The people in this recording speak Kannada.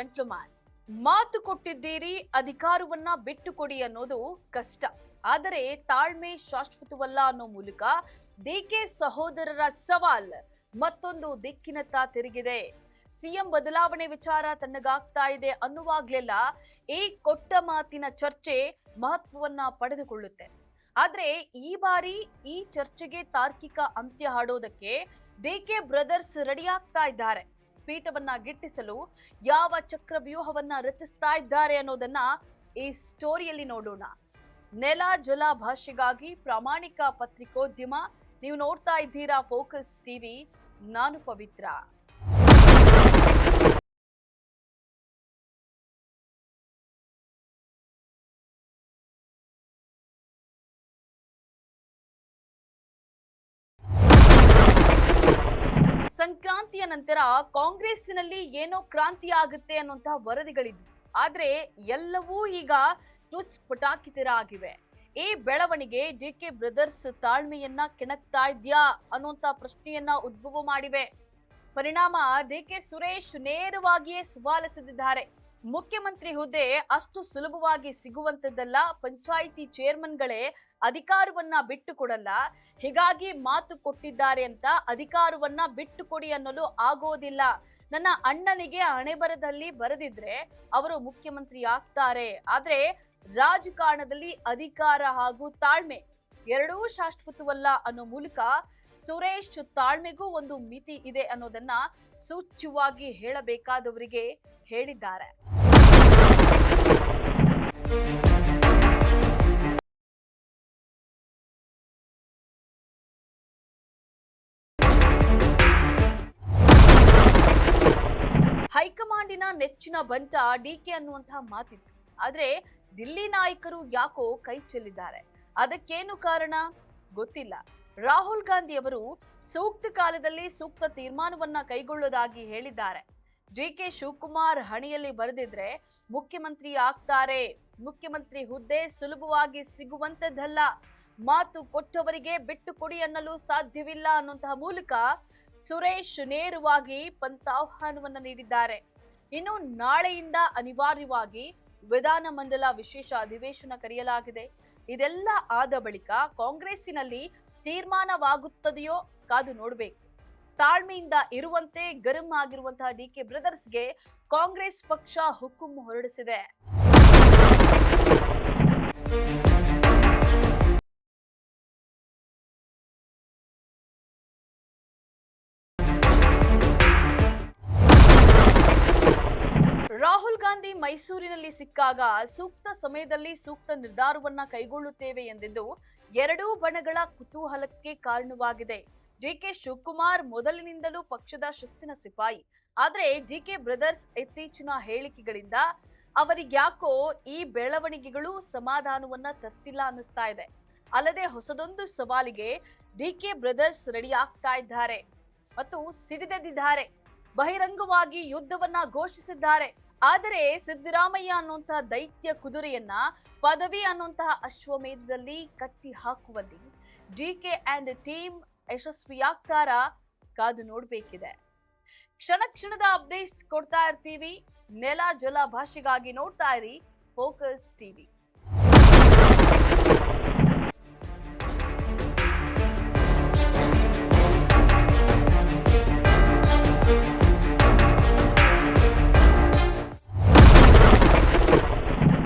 ಜೆಂಟ್ಲ್ಮ್ಯಾನ್, ಮಾತು ಕೊಟ್ಟಿದ್ದೀರಿ, ಅಧಿಕಾರವನ್ನ ಬಿಟ್ಟು ಕೊಡಿ ಅನ್ನೋದು ಕಷ್ಟ. ಆದರೆ ತಾಳ್ಮೆ ಶಾಶ್ವತವಲ್ಲ ಅನ್ನೋ ಮೂಲಕ ಡಿಕೆ ಸಹೋದರರ ಸವಾಲ್ ಮತ್ತೊಂದು ದಿಕ್ಕಿನತ್ತ ತಿರುಗಿದೆ. ಸಿಎಂ ಬದಲಾವಣೆ ವಿಚಾರ ತಣ್ಣಗಾಗ್ತಾ ಇದೆ ಅನ್ನುವಾಗ್ಲೆಲ್ಲ ಈ ಕೊಟ್ಟ ಮಾತಿನ ಚರ್ಚೆ ಮಹತ್ವವನ್ನ ಪಡೆದುಕೊಳ್ಳುತ್ತೆ. ಆದ್ರೆ ಈ ಬಾರಿ ಈ ಚರ್ಚೆಗೆ ತಾರ್ಕಿಕ ಅಂತ್ಯ ಹಾಡೋದಕ್ಕೆ ಡಿಕೆ ಬ್ರದರ್ಸ್ ರೆಡಿ ಆಗ್ತಾ ಇದ್ದಾರೆ. ಪೀಠವನ್ನ ಗಿಟ್ಟಿಸಲು ಯಾವ ಚಕ್ರವ್ಯೂಹವನ್ನ ರಚಿಸ್ತಾ ಇದ್ದಾರೆ ಅನ್ನೋದನ್ನ ಈ ಸ್ಟೋರಿಯಲ್ಲಿ ನೋಡೋಣ. ನೆಲ ಜಲ ಭಾಷೆಗಾಗಿ ಪ್ರಾಮಾಣಿಕ ಪತ್ರಿಕೋದ್ಯಮ, ನೀವು ನೋಡ್ತಾ ಇದ್ದೀರಾ ಫೋಕಸ್ ಟಿವಿ ನಾನು ಪವಿತ್ರ. ಸಂಕ್ರಾಂತಿಯ ನಂತರ ಕಾಂಗ್ರೆಸ್ನಲ್ಲಿ ಏನೋ ಕ್ರಾಂತಿ ಆಗುತ್ತೆ ಅನ್ನುವಂತಹ ವರದಿಗಳಿದ್ವು. ಆದ್ರೆ ಎಲ್ಲವೂ ಈಗ ಟುಸ್ ಪಟಾಕಿ ಆಗಿವೆ ಈ ಬೆಳವಣಿಗೆ ಡಿ ಕೆ ಬ್ರದರ್ಸ್ ತಾಳ್ಮೆಯನ್ನ ಕೆಣಕ್ತಾ ಇದ್ಯಾ ಅನ್ನುವಂತ ಪ್ರಶ್ನೆಯನ್ನ ಉದ್ಭವ ಮಾಡಿವೆ. ಪರಿಣಾಮ ಡಿ ಕೆ ಸುರೇಶ್ ನೇರವಾಗಿಯೇ ಸವಾಲೆಸೆದಿದ್ದಾರೆ. ಮುಖ್ಯಮಂತ್ರಿ ಹುದ್ದೆ ಅಷ್ಟು ಸುಲಭವಾಗಿ ಸಿಗುವಂತದ್ದಲ್ಲ. ಪಂಚಾಯಿತಿ ಚೇರ್ಮನ್ಗಳೇ ಅಧಿಕಾರವನ್ನ ಬಿಟ್ಟು ಕೊಡಲ್ಲ ಹೀಗಾಗಿ ಮಾತು ಕೊಟ್ಟಿದ್ದಾರೆ ಅಂತ ಅಧಿಕಾರವನ್ನ ಬಿಟ್ಟು ಕೊಡಿ ಅನ್ನಲು ಆಗೋದಿಲ್ಲ. ನನ್ನ ಅಣ್ಣನಿಗೆ ಹಣೆಬರದಲ್ಲಿ ಬರೆದಿದ್ರೆ ಅವರು ಮುಖ್ಯಮಂತ್ರಿ ಆಗ್ತಾರೆ. ಆದ್ರೆ ರಾಜಕಾರಣದಲ್ಲಿ ಅಧಿಕಾರ ಹಾಗೂ ತಾಳ್ಮೆ ಎರಡೂ ಶಾಶ್ವತವಲ್ಲ ಅನ್ನೋ ಮೂಲಕ ಸುರೇಶ್ ತಾಳ್ಮೆಗೂ ಒಂದು ಮಿತಿ ಇದೆ ಅನ್ನೋದನ್ನ ಸೂಚ್ಯವಾಗಿ ಹೇಳಬೇಕಾದವರಿಗೆ ಹೇಳಿದ್ದಾರೆ. ಹೈಕಮಾಂಡಿನ ನೆಚ್ಚಿನ ಬಂಟ ಡಿಕೆ ಅನ್ನುವಂತಹ ಮಾತಿತ್ತು. ಆದ್ರೆ ದಿಲ್ಲಿ ನಾಯಕರು ಯಾಕೋ ಕೈ ಚೆಲ್ಲಿದ್ದಾರೆ. ಅದಕ್ಕೇನು ಕಾರಣ? ಗೊತ್ತಿಲ್ಲ. ರಾಹುಲ್ ಗಾಂಧಿ ಅವರು ಸೂಕ್ತ ಕಾಲದಲ್ಲಿ ಸೂಕ್ತ ತೀರ್ಮಾನವನ್ನ ಕೈಗೊಳ್ಳೋದಾಗಿ ಹೇಳಿದ್ದಾರೆ. ಡಿಕೆ ಶಿವಕುಮಾರ್ ಹಣಿಯಲ್ಲಿ ಬರೆದಿದ್ರೆ ಮುಖ್ಯಮಂತ್ರಿ ಆಗ್ತಾರೆ. ಮುಖ್ಯಮಂತ್ರಿ ಹುದ್ದೆ ಸುಲಭವಾಗಿ ಸಿಗುವಂತದ್ದಲ್ಲ. ಮಾತು ಕೊಟ್ಟವರಿಗೆ ಬಿಟ್ಟು ಕೊಡಿ ಅನ್ನಲು ಸಾಧ್ಯವಿಲ್ಲ ಅನ್ನುವಂತಹ ಮೂಲಕ ಸುರೇಶ್ ನೇರವಾಗಿ ಪಂತಾಹ್ವಾನವನ್ನ ನೀಡಿದ್ದಾರೆ. ಇನ್ನು ನಾಳೆಯಿಂದ ಅನಿವಾರ್ಯವಾಗಿ ವಿಧಾನಮಂಡಲ ವಿಶೇಷ ಅಧಿವೇಶನ ಕರೆಯಲಾಗಿದೆ. ಇದೆಲ್ಲ ಆದ ಬಳಿಕ ಕಾಂಗ್ರೆಸ್ಸಿನಲ್ಲಿ ತೀರ್ಮಾನವಾಗುತ್ತದೆಯೋ ಕಾದು ನೋಡಬೇಕು. ತಾಳ್ಮೆಯಿಂದ ಇರುವಂತೆ ಗರಂ ಆಗಿರುವಂತಹ ಡಿ ಕೆ ಬ್ರದರ್ಸ್ಗೆ ಕಾಂಗ್ರೆಸ್ ಪಕ್ಷ ಹುಕುಂ ಹೊರಡಿಸಿದೆ. ರಾಹುಲ್ ಗಾಂಧಿ ಮೈಸೂರಿನಲ್ಲಿ ಸಿಕ್ಕಾಗ ಸೂಕ್ತ ಸಮಯದಲ್ಲಿ ಸೂಕ್ತ ನಿರ್ಧಾರವನ್ನ ಕೈಗೊಳ್ಳುತ್ತೇವೆ ಎಂದಿದ್ದು ಎರಡೂ ಬಣಗಳ ಕುತೂಹಲಕ್ಕೆ ಕಾರಣವಾಗಿದೆ. ಡಿಕೆ ಶಿವಕುಮಾರ್ ಮೊದಲಿನಿಂದಲೂ ಪಕ್ಷದ ಶಿಸ್ತಿನ ಸಿಪಾಯಿ. ಆದ್ರೆ ಡಿಕೆ ಬ್ರದರ್ಸ್ ಇತ್ತೀಚಿನ ಹೇಳಿಕೆಗಳಿಂದ ಅವರಿಗ್ಯಾಕೋ ಈ ಬೆಳವಣಿಗೆಗಳು ಸಮಾಧಾನವನ್ನ ತರ್ತಿಲ್ಲ ಅನ್ನಿಸ್ತಾ ಇದೆ. ಅಲ್ಲದೆ ಹೊಸದೊಂದು ಸವಾಲಿಗೆ ಡಿಕೆ ಬ್ರದರ್ಸ್ ರೆಡಿ ಆಗ್ತಾ ಇದ್ದಾರೆ ಮತ್ತು ಸಿಡಿದೆದ್ದಿದ್ದಾರೆ. ಬಹಿರಂಗವಾಗಿ ಯುದ್ಧವನ್ನ ಘೋಷಿಸಿದ್ದಾರೆ. ಆದರೆ ಸಿದ್ದರಾಮಯ್ಯ ಅನ್ನುವಂತಹ ದೈತ್ಯ ಕುದುರೆಯನ್ನ ಪದವಿ ಅನ್ನುವಂತಹ ಅಶ್ವಮೇಧದಲ್ಲಿ ಕಟ್ಟಿ ಹಾಕುವಲ್ಲಿ ಡಿಕೆ ಅಂಡ್ ಟೀಮ್ ಯಶಸ್ವಿಯಾಗ್ತಾರಾ ಕಾದು ನೋಡ್ಬೇಕಿದೆ. ಕ್ಷಣ ಕ್ಷಣದ ಅಪ್ಡೇಟ್ಸ್ ಕೊಡ್ತಾ ಇರ್ತೀವಿ. ನೆಲ ಜಲ ಭಾಷೆಗಾಗಿ ನೋಡ್ತಾ ಇರಿ. Focus TV